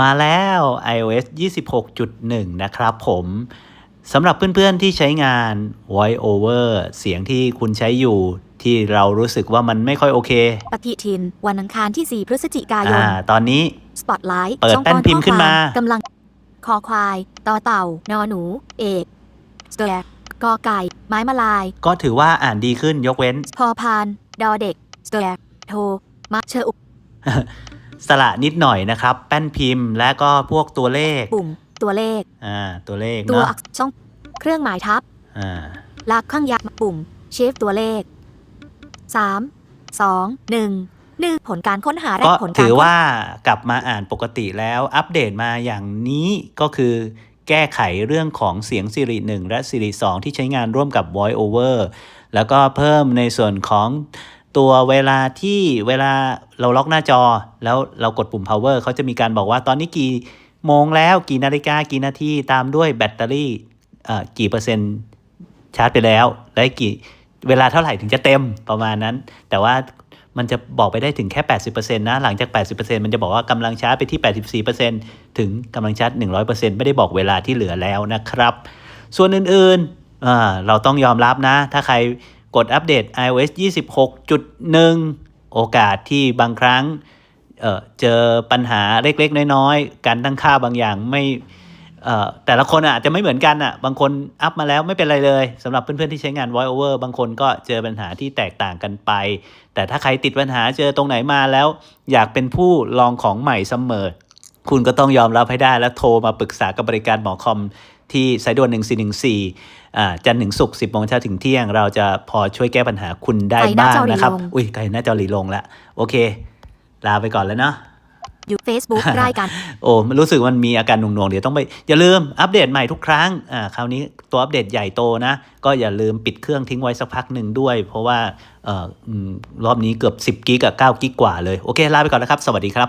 มาแล้ว iOS 26.1 นะครับผมสำหรับเพื่อนๆที่ใช้งาน Voice Over เสียงที่คุณใช้อยู่ที่เรารู้สึกว่ามันไม่ค่อยโอเค ปฏิทิน วันอังคารที่ 4 พฤศจิกายน อ่า ตอนนี้ Spotlight เปิดช่องแป้นพิมพ์ขึ้นมากำลังคอควายต่อเต่านอหนู เอกสเตอร์กอไก่ ไม้มาลาย ก็ถือว่าอ่านดีขึ้นยกเว้น พอพาน ดอเด็กสเตอร์โทมะเชออุ สระนิดหน่อยนะครับ แป้นพิมพ์ และก็พวกตัวเลข ปุ่ม ตัวเลข อ่า ตัวเลขตัวเนาะอักษช่อง เครื่องหมายทับ อ่า ลากข้างยักษ์ปุ่มชิฟตัวเลข 3 2 1 1 ผลการค้นหาและก็ผลการถือค้นว่ากลับมาอ่านปกติแล้วอัปเดตมาอย่างนี้ก็คือแก้ไขเรื่องของเสียง Siri 1 และ Siri 2 ที่ใช้งานร่วมกับ Voice Over แล้วก็เพิ่มในส่วนของ ตัวเวลาที่เวลาเราล็อกหน้าจอ แล้วเรากดปุ่ม power เขาจะมีการบอกว่าตอนนี้กี่โมงแล้วกี่นาฬิกากี่นาทีตามด้วยแบตเตอรี่อ่อกี่เปอร์เซ็นต์ชาร์จไปแล้ว และกี่เวลาเท่าไหร่ถึงจะเต็มประมาณนั้น แต่ว่ามันจะบอกไปได้ถึงแค่ 80%นะ หลังจาก 80%มันจะบอกว่ากำลังชาร์จไปที่ 84%ถึงกำลังชาร์จ 100%ไม่ได้บอกเวลาที่เหลือแล้วนะครับ ส่วนอื่นๆอ่าเราต้องยอมรับนะ ถ้าใคร กดอัปเดต iOS 26.1 โอกาสที่บางครั้งเเจอปัญหาเล็กๆ น้อยๆ การตั้งค่าบางอย่างไม่แต่ละคนอาจจะไม่เหมือนกันอะ บางคนอัพมาแล้วไม่เป็นไรเลยสำหรับเพื่อนๆที่ใช้งาน Voice Over บางคนก็เจอปัญหาที่แตกต่างกันไป แต่ถ้าใครติดปัญหาเจอตรงไหนมาแล้ว อยากเป็นผู้ลองของใหม่เสมอ คุณก็ต้องยอมรับให้ได้แล้วโทรมาปรึกษากับบริการหมอคอม ที่สายด่วน1414อ่าจันทร์ถึงศุกร์10โมงเช้าถึงเที่ยง เราจะพอช่วยแก้ปัญหาคุณได้ไก่หน้าบ้างจอหลีนะครับลงอุ้ยไก่หน้าจอหลีลงแล้วโอเค ลาไปก่อนแล้วเนาะอยู่ Facebook รายการโอ้มันรู้สึกมันมีอาการหน่วงๆ เดี๋ยวต้องไป อย่าลืมอัปเดตใหม่ทุกครั้งอ่าคราวนี้ตัวอัปเดตใหญ่โตนะ ก็อย่าลืมปิดเครื่องทิ้งไว้สักพักหนึ่งด้วย เพราะว่าเอ่ออืมรอบนี้เกือบ 10 กิกกับ9กิกกว่าเลย โอเค ลาไปก่อนนะครับ สวัสดีครับ